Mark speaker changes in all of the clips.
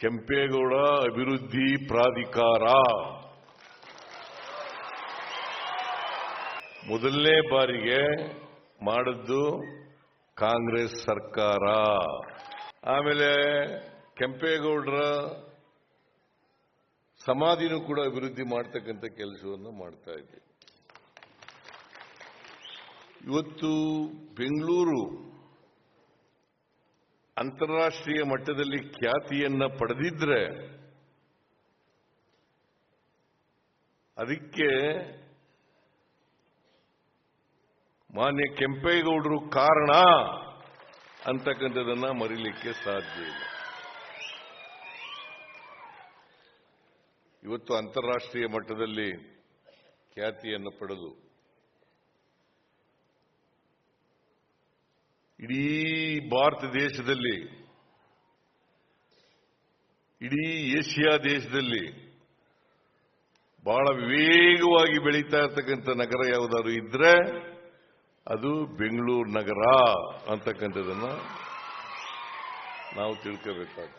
Speaker 1: ಕೆಂಪೇಗೌಡ ಅಭಿವೃದ್ಧಿ ಪ್ರಾಧಿಕಾರ. ಮೊದಲನೇ ಬಾರಿಗೆ ಮಾಡಿದ್ದು ಕಾಂಗ್ರೆಸ್ ಸರ್ಕಾರ. ಆಮೇಲೆ ಕೆಂಪೇಗೌಡರ ಸಮಾಧಿನೂ ಕೂಡ ಅಭಿವೃದ್ಧಿ ಮಾಡ್ತಕ್ಕಂಥ ಕೆಲಸವನ್ನು ಮಾಡ್ತಾ ಇದ್ದೀವಿ ಇವತ್ತು ಬೆಂಗಳೂರು ಅಂತಾರಾಷ್ಟ್ರೀಯ ಮಟ್ಟದಲ್ಲಿ ಖ್ಯಾತಿಯನ್ನ ಪಡೆದಿದ್ರೆ ಅದಕ್ಕೆ ಮಾನ್ಯ ಕೆಂಪೇಗೌಡರು ಕಾರಣ ಅಂತಕ್ಕಂಥದನ್ನ ಮರಿಲಿಕ್ಕೆ ಸಾಧ್ಯ ಇಲ್ಲ. ಇವತ್ತು ಅಂತಾರಾಷ್ಟ್ರೀಯ ಮಟ್ಟದಲ್ಲಿ ಖ್ಯಾತಿಯನ್ನು ಪಡೆದು ಇಡೀ ಭಾರತ ದೇಶದಲ್ಲಿ, ಇಡೀ ಏಷ್ಯಾ ದೇಶದಲ್ಲಿ ಬಹಳ ವೇಗವಾಗಿ ಬೆಳೀತಾ ಇರ್ತಕ್ಕಂಥ ನಗರ ಯಾವುದಾದ್ರು ಇದ್ರೆ ಅದು ಬೆಂಗಳೂರು ನಗರ ಅಂತಕ್ಕಂಥದನ್ನ ನಾವು ತಿಳ್ಕೋಬೇಕಾಗ್ತದೆ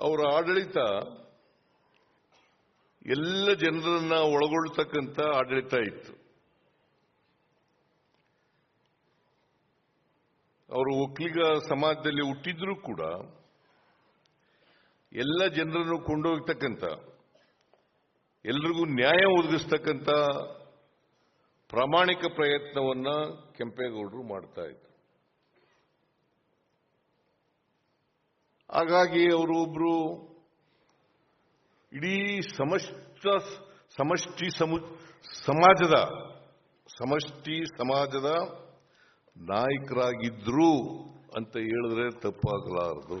Speaker 1: ಅವರ ಆಡಳಿತ ಎಲ್ಲ ಜನರನ್ನ ಒಳಗೊಳ್ತಕ್ಕಂಥ ಆಡಳಿತ ಇತ್ತು. ಅವರು ಒಕ್ಕಲಿಗ ಸಮಾಜದಲ್ಲಿ ಹುಟ್ಟಿದ್ರೂ ಕೂಡ ಎಲ್ಲ ಜನರನ್ನು ಕೊಂಡೋಗ್ತಕ್ಕಂಥ, ಎಲ್ರಿಗೂ ನ್ಯಾಯ ಒದಗಿಸ್ತಕ್ಕಂಥ ಪ್ರಾಮಾಣಿಕ ಪ್ರಯತ್ನವನ್ನ ಕೆಂಪೇಗೌಡರು ಮಾಡ್ತಾ ಇದ್ರು. ಹಾಗಾಗಿ ಅವರು ಒಬ್ರು ಇಡೀ ಸಮಷ್ಟ, ಸಮಷ್ಟಿ ಸಮು, ಸಮಾಜದ, ಸಮಷ್ಟಿ ಸಮಾಜದ ನಾಯಕರಾಗಿದ್ರು ಅಂತ ಹೇಳಿದ್ರೆ ತಪ್ಪಾಗಲಾರದು.